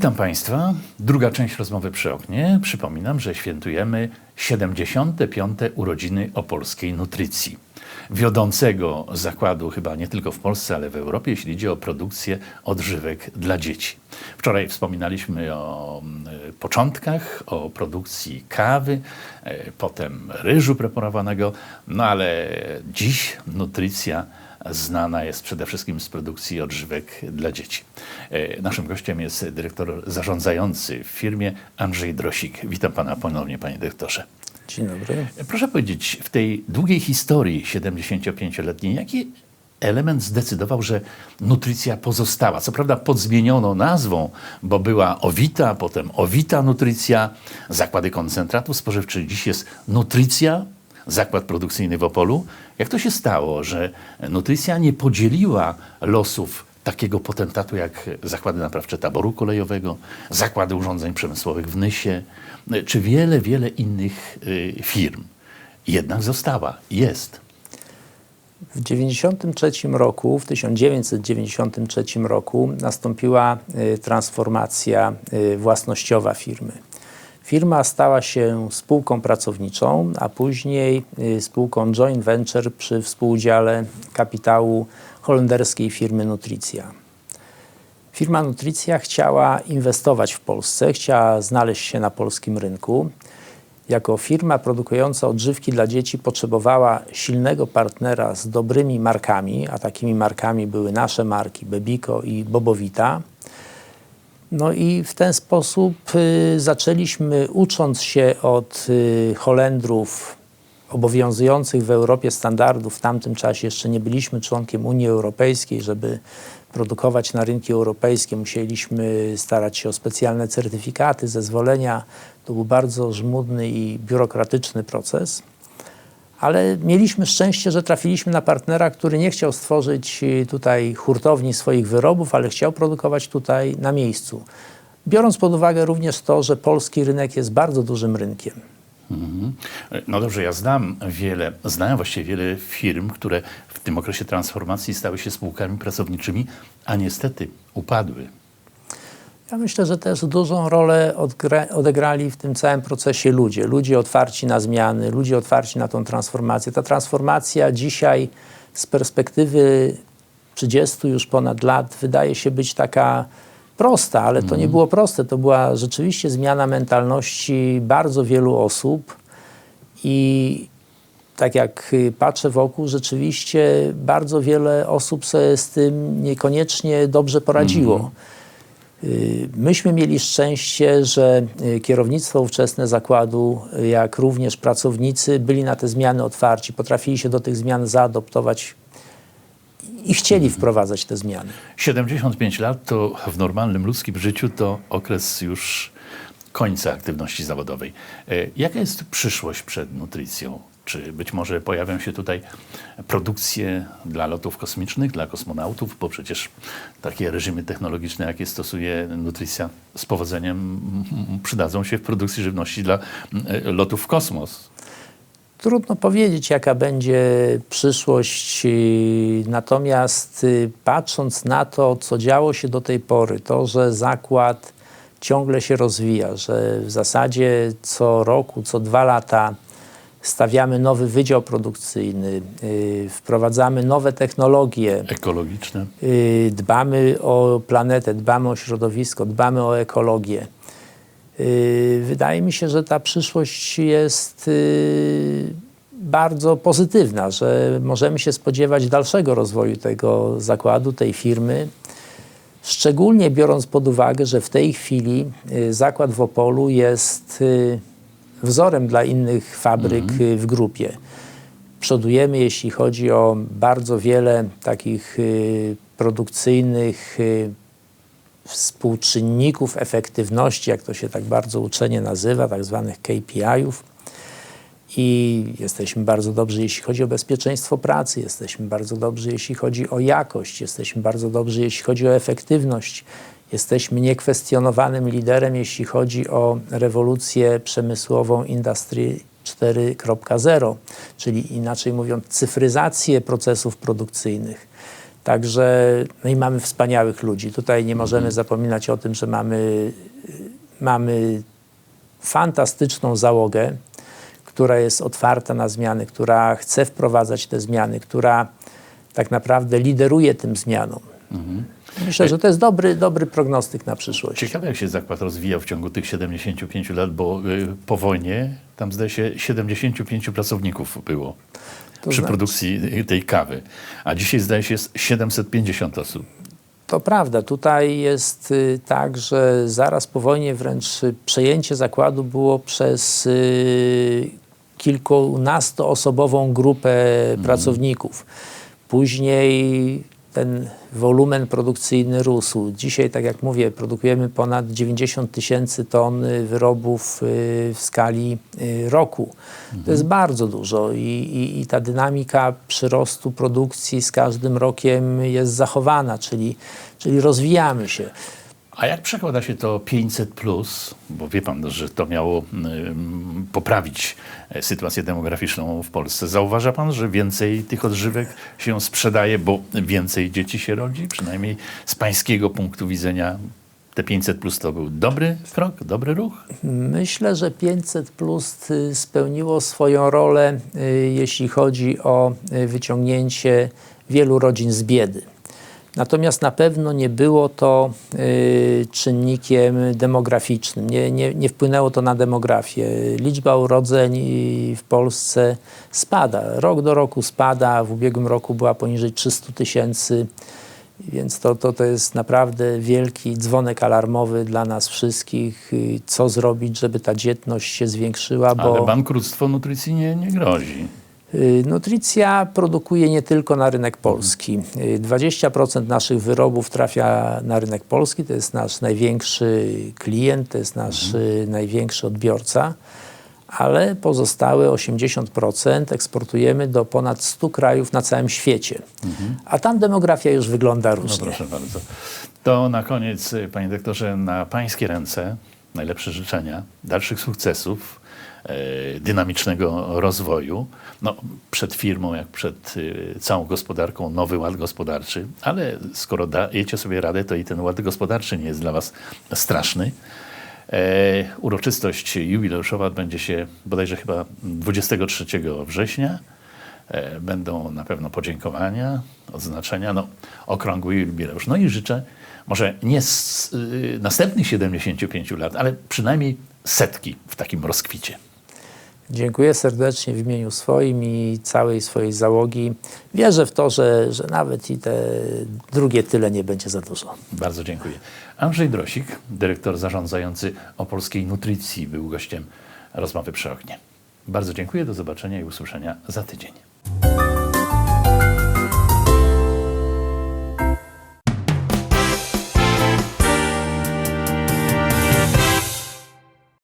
Witam Państwa. Druga część rozmowy przy oknie. Przypominam, że świętujemy 75. urodziny opolskiej nutrycji. Wiodącego zakładu chyba nie tylko w Polsce, ale w Europie, jeśli idzie o produkcję odżywek dla dzieci. Wczoraj wspominaliśmy o e, początkach, o produkcji kawy, e, potem ryżu preparowanego, no ale dziś nutrycja znana jest przede wszystkim z produkcji odżywek dla dzieci. E, Naszym gościem jest dyrektor zarządzający w firmie Andrzej Drosik. Witam pana ponownie, panie dyrektorze. Dzień dobry. Proszę powiedzieć, w tej długiej historii 75-letniej, jaki element zdecydował, że nutrycja pozostała? Co prawda pod zmienioną nazwą, bo była Owita, potem Owita Nutrycja, zakłady koncentratów spożywczych. Dziś jest Nutrycja, zakład produkcyjny w Opolu. Jak to się stało, że Nutrycja nie podzieliła losów takiego potentatu jak zakłady naprawcze taboru kolejowego, zakłady urządzeń przemysłowych w Nysie, czy wiele, wiele innych y, firm. Jednak została, jest. W 1993 roku, w 1993 roku nastąpiła y, transformacja y, własnościowa firmy. Firma stała się spółką pracowniczą, a później y, spółką joint venture przy współudziale kapitału holenderskiej firmy Nutricja. Firma Nutricja chciała inwestować w Polsce, chciała znaleźć się na polskim rynku. Jako firma produkująca odżywki dla dzieci potrzebowała silnego partnera z dobrymi markami, a takimi markami były nasze marki Bebiko i Bobowita. No i w ten sposób y, zaczęliśmy, ucząc się od y, Holendrów obowiązujących w Europie standardów, w tamtym czasie jeszcze nie byliśmy członkiem Unii Europejskiej, żeby produkować na rynki europejskie, musieliśmy starać się o specjalne certyfikaty, zezwolenia. To był bardzo żmudny i biurokratyczny proces. Ale mieliśmy szczęście, że trafiliśmy na partnera, który nie chciał stworzyć y, tutaj hurtowni swoich wyrobów, ale chciał produkować tutaj na miejscu. Biorąc pod uwagę również to, że polski rynek jest bardzo dużym rynkiem. Mhm. No dobrze, ja znam wiele, znałem właściwie wiele firm, które w tym okresie transformacji stały się spółkami pracowniczymi, a niestety upadły. Ja myślę, że też dużą rolę odegrali w tym całym procesie ludzie. Ludzie otwarci na zmiany, ludzie otwarci na tą transformację. Ta transformacja dzisiaj z perspektywy 30 już ponad lat wydaje się być taka prosta, ale to nie było proste. To była rzeczywiście zmiana mentalności bardzo wielu osób i tak jak patrzę wokół, rzeczywiście bardzo wiele osób sobie z tym niekoniecznie dobrze poradziło. Y, Myśmy mieli szczęście, że y, kierownictwo ówczesne zakładu, y, jak również pracownicy byli na te zmiany otwarci, potrafili się do tych zmian zaadoptować i chcieli wprowadzać te zmiany. 75 lat to w normalnym ludzkim życiu to okres już końca aktywności zawodowej. E, Jaka jest przyszłość przed nutrycją? Czy być może pojawią się tutaj produkcje dla lotów kosmicznych, dla kosmonautów, bo przecież takie reżimy technologiczne, jakie stosuje nutrycja, z powodzeniem przydadzą się w produkcji żywności dla mm, lotów w kosmos. Trudno powiedzieć, jaka będzie przyszłość, natomiast y, patrząc na to, co działo się do tej pory, to, że zakład ciągle się rozwija, że w zasadzie co roku, co dwa lata stawiamy nowy wydział produkcyjny, y, wprowadzamy nowe technologie, Ekologiczne. y, dbamy o planetę, dbamy o środowisko, dbamy o ekologię. Y, Wydaje mi się, że ta przyszłość jest y, bardzo pozytywna, że możemy się spodziewać dalszego rozwoju tego zakładu, tej firmy. Szczególnie biorąc pod uwagę, że w tej chwili y, zakład w Opolu jest y, wzorem dla innych fabryk y, w grupie. Przodujemy, jeśli chodzi o bardzo wiele takich y, produkcyjnych y, współczynników efektywności, jak to się tak bardzo uczenie nazywa, tak zwanych KPI-ów. I jesteśmy bardzo dobrzy, jeśli chodzi o bezpieczeństwo pracy, jesteśmy bardzo dobrzy, jeśli chodzi o jakość, jesteśmy bardzo dobrzy, jeśli chodzi o efektywność. Jesteśmy niekwestionowanym liderem, jeśli chodzi o rewolucję przemysłową Industry 4.0, czyli inaczej mówiąc, cyfryzację procesów produkcyjnych. Także no i mamy wspaniałych ludzi. Tutaj nie możemy zapominać o tym, że mamy, mamy fantastyczną załogę, która jest otwarta na zmiany, która chce wprowadzać te zmiany, która tak naprawdę lideruje tym zmianom. Myślę, że to jest dobry, dobry prognostyk na przyszłość. Ciekawe, jak się zakład rozwijał w ciągu tych 75 lat, bo y, po wojnie tam zdaje się 75 pracowników było To przy znaczy- produkcji y, tej kawy, a dzisiaj zdaje się jest 750 osób. To prawda. Tutaj jest y, tak, że zaraz po wojnie wręcz przejęcie zakładu było przez kilkunastoosobową grupę pracowników. Później ten wolumen produkcyjny rósł. Dzisiaj, tak jak mówię, produkujemy ponad 90 tysięcy ton y, wyrobów y, w skali y, roku. To jest bardzo dużo i, i, i ta dynamika przyrostu produkcji z każdym rokiem jest zachowana, czyli, czyli rozwijamy się. A jak przekłada się to 500, plus, bo wie pan, że to miało poprawić e, sytuację demograficzną w Polsce? Zauważa pan, że więcej tych odżywek się sprzedaje, bo więcej dzieci się rodzi? Przynajmniej z pańskiego punktu widzenia te 500 plus to był dobry krok, dobry ruch? Myślę, że 500 plus y, spełniło swoją rolę, y, jeśli chodzi o y, wyciągnięcie wielu rodzin z biedy. Natomiast na pewno nie było to y, czynnikiem demograficznym, nie, nie, nie wpłynęło to na demografię. Liczba urodzeń y, w Polsce spada, rok do roku spada, w ubiegłym roku była poniżej 300 tysięcy. Więc to, to, to jest naprawdę wielki dzwonek alarmowy dla nas wszystkich, y, co zrobić, żeby ta dzietność się zwiększyła, bo Ale bankructwo nutricji nie, nie grozi. Y, Nutricja produkuje nie tylko na rynek polski. Y, 20% naszych wyrobów trafia na rynek polski, to jest nasz największy klient, to jest nasz y, największy odbiorca, ale pozostałe 80% eksportujemy do ponad 100 krajów na całym świecie. A tam demografia już wygląda No różnie. proszę bardzo. To na koniec, y, panie doktorze, na pańskie ręce najlepsze życzenia, dalszych sukcesów, e, dynamicznego rozwoju. No, przed firmą, jak przed y, całą gospodarką, nowy ład gospodarczy, ale skoro dajecie sobie radę, to i ten ład gospodarczy nie jest dla was straszny. E, uroczystość jubileuszowa odbędzie się bodajże chyba 23 września. E, Będą na pewno podziękowania, odznaczenia, no, okrągły jubileusz. No i życzę może nie z y, następnych 75 lat, ale przynajmniej setki w takim rozkwicie. Dziękuję serdecznie w imieniu swoim i całej swojej załogi. Wierzę w to, że, że nawet i te drugie tyle nie będzie za dużo. Bardzo dziękuję. Andrzej Drosik, dyrektor zarządzający Opolskiej Nutricji, był gościem rozmowy przy oknie. Bardzo dziękuję, do zobaczenia i usłyszenia za tydzień.